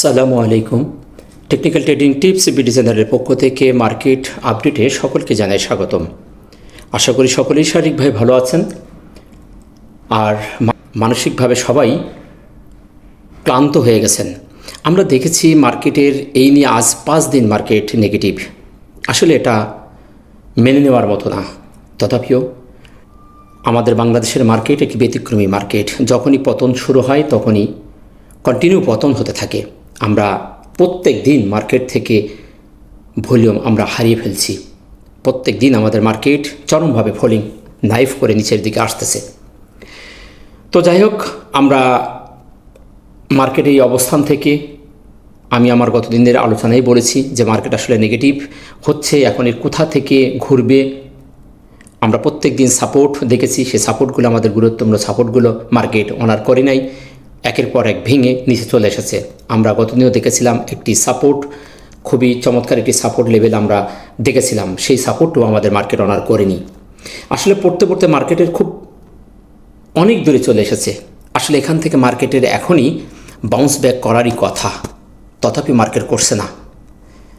আসসালামু আলাইকুম। Technical trading tips চ্যানেলের পক্ষ থেকে মার্কেট আপডেটে সকলকে জানাই স্বাগতম। আশা করি সকলেই শারীরিকভাবে ভালো আছেন। আর মানসিকভাবে সবাই ক্লান্ত হয়ে গেছেন। আমরা দেখেছি মার্কেটের এই নিয়ে আজ পাঁচ দিন মার্কেট নেগেটিভ। আসলে এটা মেনে নেওয়ার মতো না। তথাপিও আমাদের বাংলাদেশের মার্কেট একটি ব্যতিক্রমী মার্কেট। যখনই পতন শুরু হয়, তখনই কন্টিনিউ পতন হতে থাকে। আমরা প্রত্যেক দিন মার্কেট থেকে ভলিউম আমরা হারিয়ে ফেলছি। প্রত্যেক দিন আমাদের মার্কেট চরমভাবে ফলিং নাইফ করে নিচের দিকে আসতেছে। তো যাই হোক, আমরা মার্কেটের এই অবস্থান থেকে, আমি আমার গত দিনের আলোচনায় বলেছি যে মার্কেট আসলে নেগেটিভ হচ্ছে, এখন এর কোথা থেকে ঘুরবে। আমরা প্রত্যেক দিন সাপোর্ট দেখেছি সেই সাপোর্টগুলো আমাদের গুরুত্বপূর্ণ সাপোর্টগুলো মার্কেট অনার করে নাই। একের পর এক ভেঙে নিচে চলে এসেছে। আমরা গতদিনও দেখেছিলাম একটি সাপোর্ট খুবই চমৎকার একটি সাপোর্ট লেভেল আমরা দেখেছিলাম। সেই সাপোর্টও আমাদের মার্কেট অনার করেনি। আসলে পড়তে পড়তে মার্কেটের খুব অনেক দূরে চলে এসেছে। আসলে এখান থেকে মার্কেটের এখনই বাউন্স ব্যাক করারই কথা। তথাপি মার্কেট করছে না।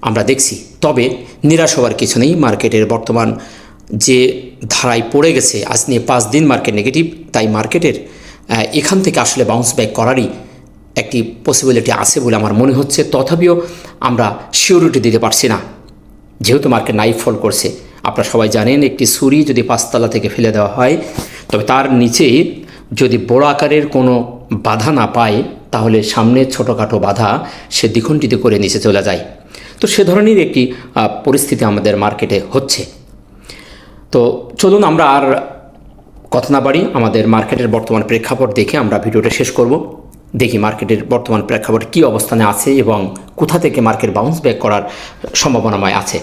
আমরা দেখছি। তবে নিরাশ হওয়ার কিছু নেই। মার্কেটের বর্তমান যে ধারায় পড়ে গেছে, আজ নিয়ে পাঁচ দিন মার্কেট নেগেটিভ তাই মার্কেটের এখান থেকে আসলে বাউন্স ব্যাক করারই একটি পসিবিলিটি আছে বলে আমার মনে হচ্ছে। তথাপিও আমরা সিওরিটি দিতে পারছি না। যেহেতু মার্কেট নাইফ ফল করছে, আপনারা সবাই জানেন একটি ছুরি যদি পাঁচতলা থেকে ফেলে দেওয়া হয়, তবে তার নিচে যদি বড় আকারের কোনো বাধা না পায়, তাহলে সামনে ছোটোখাটো বাধা সে দ্বিখণ্ডিত করে নিচে চলে যায়। তো সে ধরনের একটি পরিস্থিতি আমাদের মার্কেটে হচ্ছে। তো চলুন আমরা আর কথা না বাড়ি আমাদের মার্কেটের বর্তমান প্রেক্ষাপট দেখে আমরা ভিডিওটা শেষ করব। দেখি মার্কেটের বর্তমান প্রেক্ষাপট কী অবস্থানে আছে এবং কোথা থেকে মার্কেট বাউন্স ব্যাক করার সম্ভাবনাময় আছে।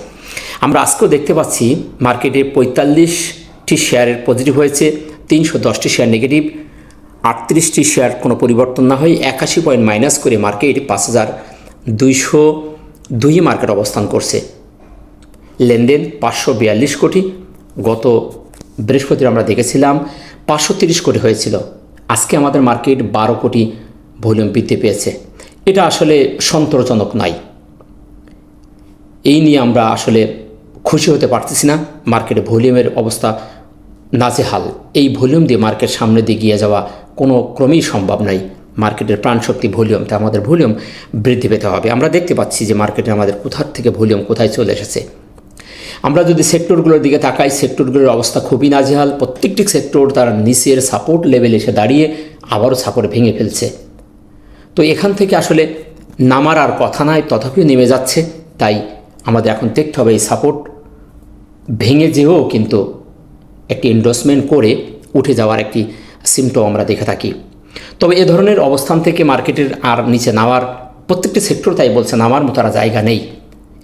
আমরা আজকেও দেখতে পাচ্ছি মার্কেটে পঁয়তাল্লিশটি শেয়ারের পজিটিভ হয়েছে, তিনশো দশটি শেয়ার নেগেটিভ আটত্রিশটি শেয়ার কোনো পরিবর্তন না হয়ে একাশি পয়েন্ট মাইনাস করে মার্কেট পাঁচ হাজার দুইশো দুই মার্কেট অবস্থান করছে। লেনদেন পাঁচশো বিয়াল্লিশ কোটি, গত বৃহস্পতিবার আমরা দেখেছিলাম পাঁচশো তিরিশ কোটি হয়েছিল। আজকে আমাদের মার্কেট বারো কোটি ভলিউম বৃদ্ধি পেয়েছে। এটা আসলে সন্তোষজনক নয়। এই নিয়ে আমরা আসলে খুশি হতে পারতেছি না। মার্কেটে ভলিউমের অবস্থা নাজেহাল। এই ভলিউম দিয়ে মার্কেট সামনে দিয়ে গিয়ে যাওয়া কোনো ক্রমেই সম্ভব নয়। মার্কেটের প্রাণশক্তি ভলিউম তা আমাদের ভলিউম বৃদ্ধি পেতে হবে। আমরা দেখতে পাচ্ছি যে মার্কেটে আমাদের কোথার থেকে ভলিউম কোথায় চলে এসেছে। আমরা যদি সেক্টরগুলোর দিকে তাকাই, সেক্টরগুলোর অবস্থা খুবই নাজেহাল। প্রত্যেকটি সেক্টর তার নিচের সাপোর্ট লেভেল এসে দাঁড়িয়ে আবারও সাপোর্ট ভেঙে ফেলছে। তো এখান থেকে আসলে নামার আর কথা নাই, তথাপিও নেমে যাচ্ছে। তাই আমাদের এখন দেখতে হবে এই সাপোর্ট ভেঙে যেও কিন্তু একটি এন্ডোসমেন্ট করে উঠে যাওয়ার একটি সিমটম আমরা দেখে থাকি। তবে এ ধরনের অবস্থান থেকে মার্কেটের আর নিচে নামার প্রত্যেকটি সেক্টর তাই বলছে, নামার মতো আর জায়গা নেই।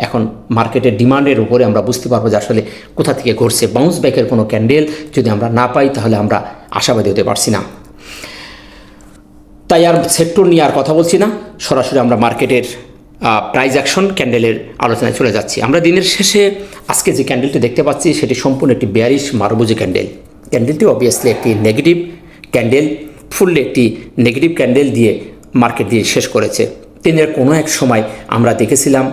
এখন মার্কেটের ডিমান্ডের উপরে আমরা বুঝতে পারব যে আসলে কোথা থেকে ঘটছে বাউন্স ব্যাকের কোনো ক্যান্ডেল যদি আমরা না পাই, তাহলে আমরা আশাবাদী হতে পারছি না। তাই আর সেক্টর নিয়ে আর কথা বলছি না। সরাসরি আমরা মার্কেটের প্রাইজ অ্যাকশন ক্যান্ডেলের আলোচনায় চলে যাচ্ছি। আমরা দিনের শেষে আজকে যে ক্যান্ডেলটি দেখতে পাচ্ছি, সেটি সম্পূর্ণ একটি বেয়ারিশ মারবুজি ক্যান্ডেল ক্যান্ডেলটি অবভিয়াসলি একটি নেগেটিভ ক্যান্ডেল ফুললি একটি নেগেটিভ ক্যান্ডেল দিয়ে মার্কেট দিয়ে শেষ করেছে। দিনের কোনো এক সময় আমরা দেখেছিলাম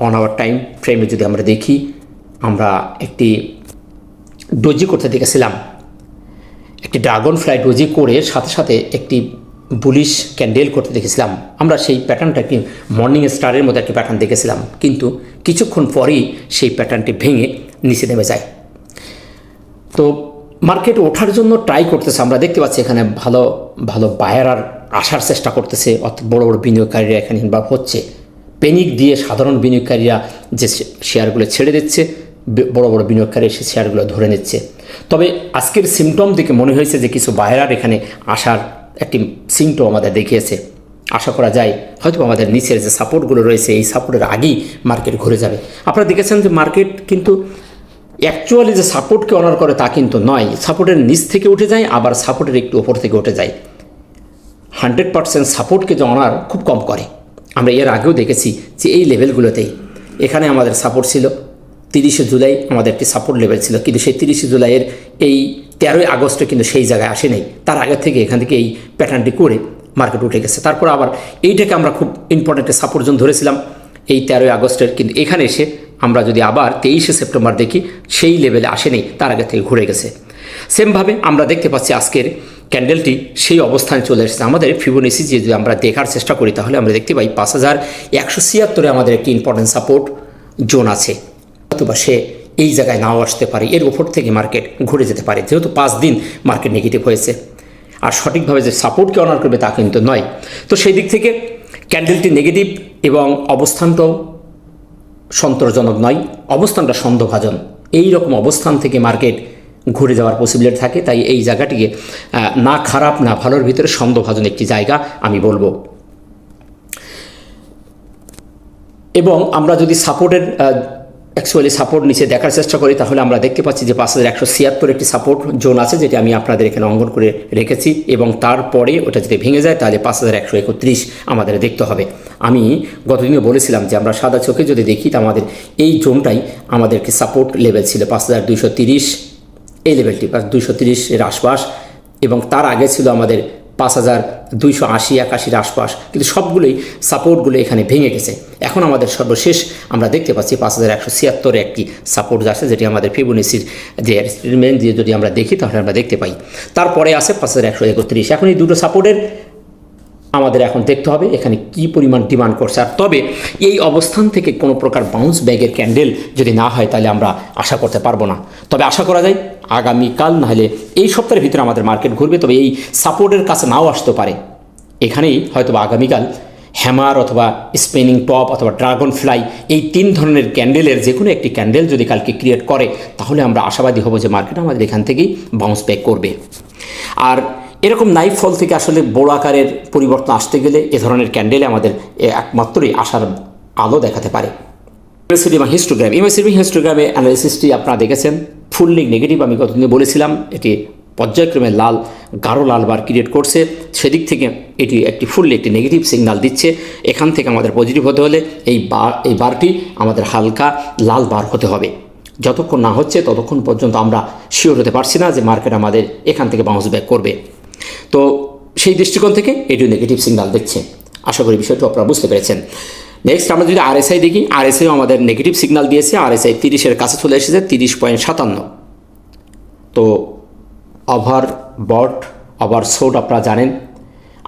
অন আওয়ার টাইম ফ্রেমে যদি আমরা দেখি, আমরা একটি ডোজি করতে দেখেছিলাম। একটি ড্রাগন ফ্লাই ডোজি করে সাথে সাথে একটি বুলিশ ক্যান্ডেল করতে দেখেছিলাম। আমরা সেই প্যাটার্নটা একটি মর্নিং স্টারের মধ্যে একটি প্যাটার্ন দেখেছিলাম। কিন্তু কিছুক্ষণ পরেই সেই প্যাটার্নটি ভেঙে নিচে নেমে যায়। তো মার্কেট ওঠার জন্য ট্রাই করতেছে। আমরা দেখতে পাচ্ছি এখানে ভালো ভালো বায়ার আর আসার চেষ্টা করতেছে। অর্থাৎ বড় বড় বিনিয়োগকারীরা এখানে ইনভলভ হচ্ছে। পেনিক দিয়ে সাধারণ বিনিয়োগকারীরা যে শেয়ারগুলো ছেড়ে দিচ্ছে বড় বড় বিনিয়োগকারী সে শেয়ারগুলো ধরে নিচ্ছে। তবে আজকের সিমটম দেখে মনে হয়েছে যে কিছু বায়ার এখানে আসার একটি সিমটম আমাদের দেখিয়েছে। আশা করা যায় হয়তো আমাদের নিচের যে সাপোর্টগুলো রয়েছে, এই সাপোর্টের আগেই মার্কেট ঘুরে যাবে। আপনারা দেখেছেন যে মার্কেট কিন্তু অ্যাকচুয়ালি যে সাপোর্টকে অনার করে তা কিন্তু নয়। সাপোর্টের নিচ থেকে উঠে যায়, আবার সাপোর্টের একটু ওপর থেকে উঠে যায়। হান্ড্রেড পার্সেন্ট সাপোর্টকে যে অনার খুব কম করে। আমরা এর আগেও দেখেছি যে এই লেভেলগুলোতেই এখানে আমাদের সাপোর্ট ছিল। তিরিশে জুলাই আমাদের একটি সাপোর্ট লেভেল ছিল। কিন্তু সেই তিরিশে জুলাইয়ের এই তেরোই আগস্টে কিন্তু সেই জায়গায় আসে নাই। তার আগে থেকে এখান থেকে এই প্যাটার্নটি করে মার্কেট উঠে গেছে। তারপর আবার এইটাকে আমরা খুব ইম্পর্টেন্ট সাপোর্ট জোন ধরেছিলাম। এই তেরোই আগস্টের কিন্তু এখানে এসে আমরা যদি আবার তেইশে সেপ্টেম্বর দেখি, সেই লেভেলে আসেনি তার আগে থেকে ঘুরে গেছে। সেমভাবে আমরা দেখতে পাচ্ছি আজকের ক্যান্ডেলটি সেই অবস্থানে চলে এসেছে। আমাদের ফিবোনেসি যদি আমরা দেখার চেষ্টা করি, তাহলে আমরা দেখতে পাই পাঁচ হাজার একশো ছিয়াত্তরে আমাদের একটি ইম্পর্টেন্ট সাপোর্ট জোন আছে। অথবা সে এই জায়গায় নাও আসতে পারে, এর ওপর থেকে মার্কেট ঘুরে যেতে পারে। যেহেতু পাঁচ দিন মার্কেট নেগেটিভ হয়েছে, আর সঠিকভাবে যে সাপোর্টকে অনার করবে তা কিন্তু নয়। তো সেই দিক থেকে ক্যান্ডেলটি নেগেটিভ এবং অবস্থানটাও সন্তোষজনক নয়, অবস্থানটা সন্দেহভাজন। এই রকম অবস্থান থেকে মার্কেট ঘুরে যাওয়ার পসিবিলিটি থাকে, তাই এই জায়গাটিকে না খারাপ, না ভালোর ভিতরে সন্দেহভাজন একটি জায়গা আমি বলব। এবং আমরা যদি সাপোর্টের অ্যাকচুয়ালি সাপোর্ট নিচে দেখার চেষ্টা করি, তাহলে আমরা দেখতে পাচ্ছি যে পাঁচ হাজার একশো ছিয়াত্তর একটি সাপোর্ট জোন আছে, যেটি আমি আপনাদের এখানে অঙ্কন করে রেখেছি, এবং তারপরে ওটা যদি ভেঙে যায়, তাহলে পাঁচ হাজার একশো একত্রিশ আমাদের দেখতে হবে। আমি গতদিনে বলেছিলাম যে আমরা সাদা চোখে যদি দেখি, তা আমাদের এই জোনটাই আমাদেরকে সাপোর্ট লেভেল ছিল, পাঁচ হাজার দুইশো তিরিশ এই লেভেলটি বা দুইশো তিরিশের আশপাশ, এবং তার আগে ছিল আমাদের পাঁচ হাজার দুইশো আশি একাশির আশপাশ। কিন্তু সবগুলোই সাপোর্টগুলো এখানে ভেঙে গেছে। এখন আমাদের সর্বশেষ আমরা দেখতে পাচ্ছি পাঁচ হাজার একশো ছিয়াত্তরে একটি সাপোর্ট আছে যেটি আমাদের ফিবোনেসির যে এক্সপেরিমেন্ট দিয়ে যদি আমরা দেখি, তাহলে আমরা দেখতে পাই। তারপরে আছে পাঁচ হাজার একশো একত্রিশ। এখন এই দুটো সাপোর্টের আমাদের এখন দেখতে হবে এখানে কি পরিমাণ ডিমান্ড করছে। আর তবে এই অবস্থান থেকে কোনো প্রকার বাউন্স ব্যাগের ক্যান্ডেল যদি না হয়, তাহলে আমরা আশা করতে পারব না। তবে আশা করা যায়, আগামীকাল নাহলে এই সপ্তাহের ভিতরে আমাদের মার্কেট ঘুরবে, তবে এই সাপোর্টের কাছে নাও আসতে পারে। এখানেই হয়তো বা আগামীকাল হ্যামার অথবা স্পেনিং টপ অথবা ড্রাগন ফ্লাই এই তিন ধরনের ক্যান্ডেলের যে কোনো একটি ক্যান্ডেল যদি কালকে ক্রিয়েট করে, তাহলে আমরা আশাবাদী হব যে মার্কেট আমাদের এখান থেকেই বাউন্স ব্যাক করবে। আর এরকম নাইফ ফল থেকে আসলে বড় আকারের পরিবর্তন আসতে গেলে এ ধরনের ক্যান্ডেলে আমাদের একমাত্রই আশার আলো দেখাতে পারে। ইউনিভার্সিটি এবং হিস্টোগ্রাম এবং হিস্টোগ্রামে অ্যানালিসিসটি আপনারা দেখেছেন। ফুললি নেগেটিভ আমি গতদিনে বলেছিলাম। এটি পর্যায়ক্রমে লাল, গাঢ় লাল বার ক্রিয়েট করছে। সেদিক থেকে এটি একটি ফুললি একটি নেগেটিভ সিগন্যাল দিচ্ছে। এখান থেকে আমাদের পজিটিভ হতে হলে এই বার এই বারটি আমাদের হালকা লাল বার হতে হবে। যতক্ষণ না হচ্ছে ততক্ষণ পর্যন্ত আমরা শিওর হতে পারছি না যে মার্কেট আমাদের এখান থেকে বাউন্স ব্যাক করবে। তো সেই দৃষ্টিকোণ থেকে এটিও নেগেটিভ সিগনাল দেখছে। আশা করি বিষয়টি আপনারা বুঝতে পেরেছেন। নেক্সট আমরা যদি আরএসআই দেখি আরএসআইও আমাদের নেগেটিভ সিগনাল দিয়েছে। আরএসআই তিরিশের কাছে চলে এসেছে, তিরিশ পয়েন্ট সাতান্ন। তো ওভার বট ওভার সোল্ড আপনারা জানেন।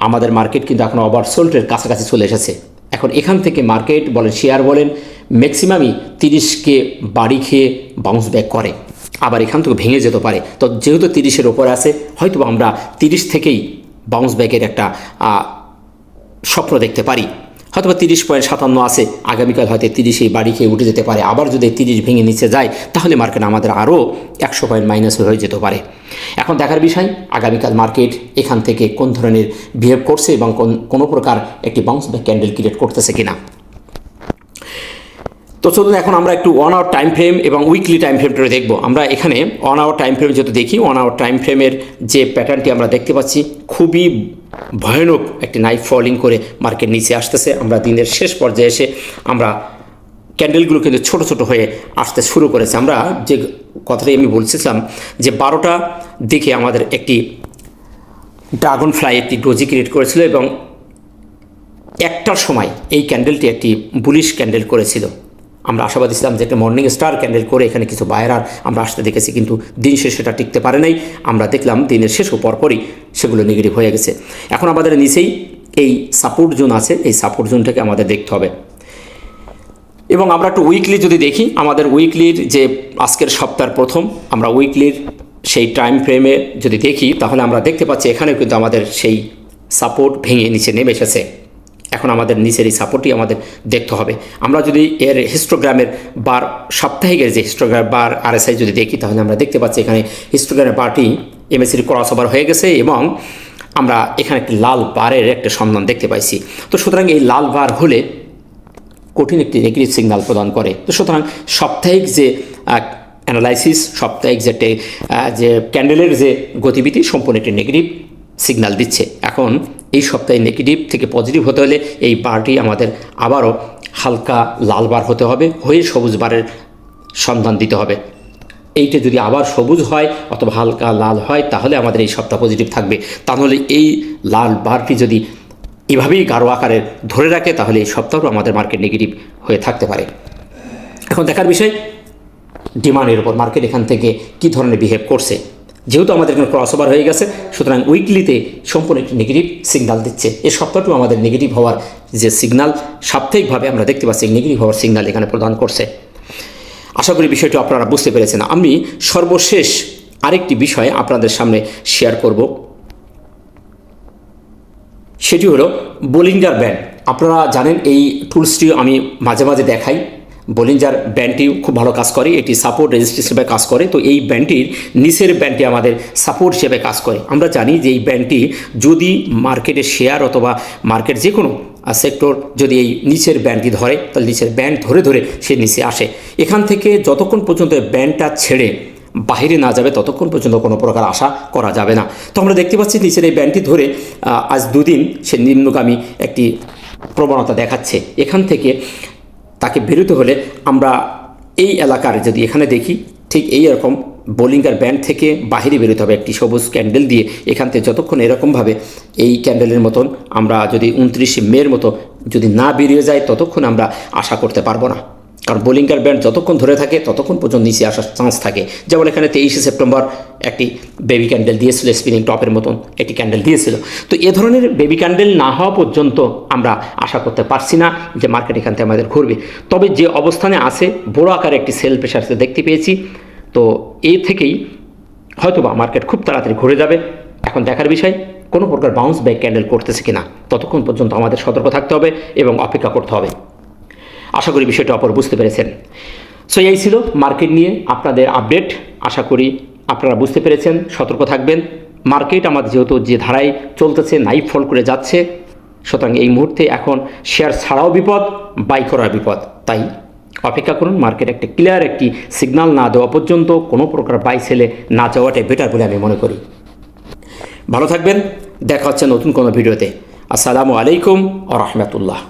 আমাদের মার্কেট কিন্তু এখন ওভার সোল্ডের কাছাকাছি চলে এসেছে। এখন এখান থেকে মার্কেট বলেন শেয়ার বলেন ম্যাক্সিমামই তিরিশকে বাড়ি খেয়ে বাউন্স ব্যাক করে। আবার এখান থেকে ভেঙে যেতে পারে। তো যেহেতু তিরিশের ওপরে আছে হয়তো আমরা তিরিশ থেকেই বাউন্স ব্যাকের একটা স্বপ্ন দেখতে পারি। হয়তো বা তিরিশ পয়েন্ট সাতান্ন আছে, আগামীকাল হয়তো তিরিশেই বাড়ি খেয়ে উঠে যেতে পারে। আবার যদি তিরিশ ভেঙে নিচে যায়, তাহলে মার্কেট আমাদের আরও একশো পয়েন্ট মাইনাস হয়ে যেতে পারে। এখন দেখার বিষয়, আগামীকাল মার্কেট এখান থেকে কোন ধরনের বিহেভ করছে এবং কোন, কোনো প্রকার একটি বাউন্স ব্যাক ক্যান্ডেল ক্রিয়েট করতেছে কিনা। তো চলুন এখন আমরা একটু ওয়ান আওয়ার টাইম ফ্রেম এবং উইকলি টাইম ফ্রেমটা দেখব। আমরা এখানে ওয়ান আওয়ার টাইম ফ্রেম যেহেতু দেখি ওয়ান আওয়ার টাইম ফ্রেমের যে প্যাটার্নটি আমরা দেখতে পাচ্ছি, খুবই ভয়ানক একটি নাইফ ফলিং করে মার্কেট নিচে আসতেছে। আমরা দিনের শেষ পর্যায়ে এসে আমরা ক্যান্ডেলগুলো কিন্তু ছোট ছোট হয়ে আসতে শুরু করেছে। আমরা যে কথাটাই আমি বলছিলাম যে বারোটা দিকে আমাদের একটি ড্রাগন ফ্লাই একটি ডোজি ক্রিয়েট করেছিল এবং একটার সময় এই ক্যান্ডেলটি একটি বুলিশ ক্যান্ডেল করেছিল। আমরা আশাবাদী ছিলাম যে একটা মর্নিং স্টার ক্যান্ডেল করে এখানে কিছু বায়রার আমরা আসতে দেখেছি, কিন্তু দিন শেষে সেটা টিকতে পারে নাই। আমরা দেখলাম দিনের শেষ পরপরই সেগুলো নেগেটিভ হয়ে গেছে। এখন আমাদের নিচেই এই সাপোর্ট জোন আছে, এই সাপোর্ট জোনটাকে আমাদের দেখতে হবে। এবং আমরা একটু উইকলি যদি দেখি, আমাদের উইকলির যে আজকের সপ্তাহের প্রথম, আমরা উইকলির সেই টাইম ফ্রেমে যদি দেখি, তাহলে আমরা দেখতে পাচ্ছি এখানেও কিন্তু আমাদের সেই সাপোর্ট ভেঙে নিচে নেমে এসেছে। এখন আমাদের নিচের এই সাপোর্টই আমাদের দেখতে হবে। আমরা যদি এর হিস্টোগ্রামের বার সাপ্তাহিকের যে হিস্টোগ্রাম বার আরএসআই যদি দেখি, তাহলে আমরা দেখতে পাচ্ছি এখানে হিস্টোগ্রামের বারটি এমএসির ক্রস ওভার হয়ে গেছে এবং আমরা এখানে একটি লাল বারের একটা সন্ধান দেখতে পাইছি। তো সুতরাং এই লাল বার হলে কঠিন একটি নেগেটিভ সিগন্যাল প্রদান করে। তো সুতরাং সাপ্তাহিক যে অ্যানালাইসিস সাপ্তাহিক যে যে ক্যান্ডেলের যে গতিবিধি সম্পূর্ণ একটি নেগেটিভ সিগন্যাল দিচ্ছে। এখন এই সপ্তাহে নেগেটিভ থেকে পজিটিভ হতে হলে এই বারটি আমাদের আবারও হালকা লাল বার হতে হবে, হয়ে সবুজ বারের সন্ধান দিতে হবে। এইটা যদি আবার সবুজ হয় অথবা হালকা লাল হয়, তাহলে আমাদের এই সপ্তাহ পজিটিভ থাকবে। তাহলে এই লাল বারটি যদি এভাবেই গাঢ় আকারে ধরে রাখে, তাহলে এই সপ্তাহও আমাদের মার্কেট নেগেটিভ হয়ে থাকতে পারে। এখন দেখার বিষয় ডিমান্ডের উপর মার্কেট এখান থেকে কী ধরনের বিহেভ করছে? যেহেতু আমাদের এখানে ক্রস ওভার হয়ে গেছে, সুতরাং উইকলিতে সম্পূর্ণ একটি নেগেটিভ সিগনাল দিচ্ছে। এই সপ্তাহটিও আমাদের নেগেটিভ হওয়ার যে সিগনাল সাপ্তাহিকভাবে আমরা দেখতে পাচ্ছি নেগেটিভ হওয়ার সিগনাল এখানে প্রদান করছে। আশা করি বিষয়টি আপনারা বুঝতে পেরেছেন। আমি সর্বশেষ আরেকটি বিষয় আপনাদের সামনে শেয়ার করব। সেটি হলো বোলিঞ্জার ব্যান্ড আপনারা জানেন এই টুলসটিও আমি মাঝে মাঝে দেখাই। বোলিঞ্জার ব্যান্ডটি খুব ভালো কাজ করে, এটি সাপোর্ট রেজিস্ট হিসেবে কাজ করে। তো এই ব্যান্ডটির নিচের ব্যান্ডটি আমাদের সাপোর্ট হিসেবে কাজ করে। আমরা জানি যে এই ব্যান্ডটি যদি মার্কেটের শেয়ার অথবা মার্কেট যে কোনো সেক্টর যদি এই নিচের ব্যান্ডটি ধরে, তাহলে নিচের ব্যান্ড ধরে ধরে সে নিচে আসে। এখান থেকে যতক্ষণ পর্যন্ত ব্যান্ডটা ছেড়ে বাইরে না যাবে, ততক্ষণ পর্যন্ত কোনো প্রকার আশা করা যাবে না। তো আমরা দেখতে পাচ্ছি নিচের এই ব্যান্ডটি ধরে আজ দুদিন সে নিম্নগামী একটি প্রবণতা দেখাচ্ছে। এখান থেকে তাকে বেরোতে হলে আমরা এই এলাকার যদি এখানে দেখি, ঠিক এই রকম বোলিঙ্গার ব্যান্ড থেকে বাহিরে বেরোতে হবে, একটি সবুজ ক্যান্ডেল দিয়ে। এখান থেকে যতক্ষণ এরকমভাবে এই ক্যান্ডেলের মতন আমরা যদি উনত্রিশে মের মতো যদি না বেরিয়ে যায়, ততক্ষণ আমরা আশা করতে পারব না। কারণ বোলিংকার ব্যান্ড যতক্ষণ ধরে থাকে, ততক্ষণ পর্যন্ত নিচে আসার চান্স থাকে। যেমন এখানে তেইশে সেপ্টেম্বর একটি বেবি ক্যান্ডেল দিয়েছিল স্পিনিং টপের মতন একটি ক্যান্ডেল দিয়েছিল। তো এ ধরনের বেবি ক্যান্ডেল না হওয়া পর্যন্ত আমরা আশা করতে পারছি না যে মার্কেট এখান থেকে আমাদের ঘুরবে। তবে যে অবস্থানে আছে, বড় আকারে একটি সেল প্রেশার দেখতে পেয়েছি। তো এ থেকেই হয়তোবা মার্কেট খুব তাড়াতাড়ি ঘুরে যাবে। এখন দেখার বিষয়, কোনো প্রকার বাউন্স ব্যাক ক্যান্ডেল করতেছে কিনা, ততক্ষণ পর্যন্ত আমাদের সতর্ক থাকতে হবে এবং অপেক্ষা করতে হবে। আশা করি বিষয়টা অপর বুঝতে পেরেছেন। সো এই ছিল মার্কেট নিয়ে আপনাদের আপডেট। আশা করি আপনারা বুঝতে পেরেছেন, সতর্ক থাকবেন। মার্কেট আমাদের যেহেতু যে ধারায় চলতেছে, নাইফ ফল করে যাচ্ছে, সুতরাং এই মুহূর্তে এখন শেয়ার ছাড়াও বিপদ, বাই করার বিপদ। তাই অপেক্ষা করুন, মার্কেট একটা ক্লিয়ার একটি সিগন্যাল না দেওয়া পর্যন্ত কোনো প্রকার বাই সেলে না যাওয়াটাই বেটার বলে আমি মনে করি। ভালো থাকবেন, দেখা হচ্ছে নতুন কোনো ভিডিওতে। আসসালামু আলাইকুম আ রহমতুল্লাহ।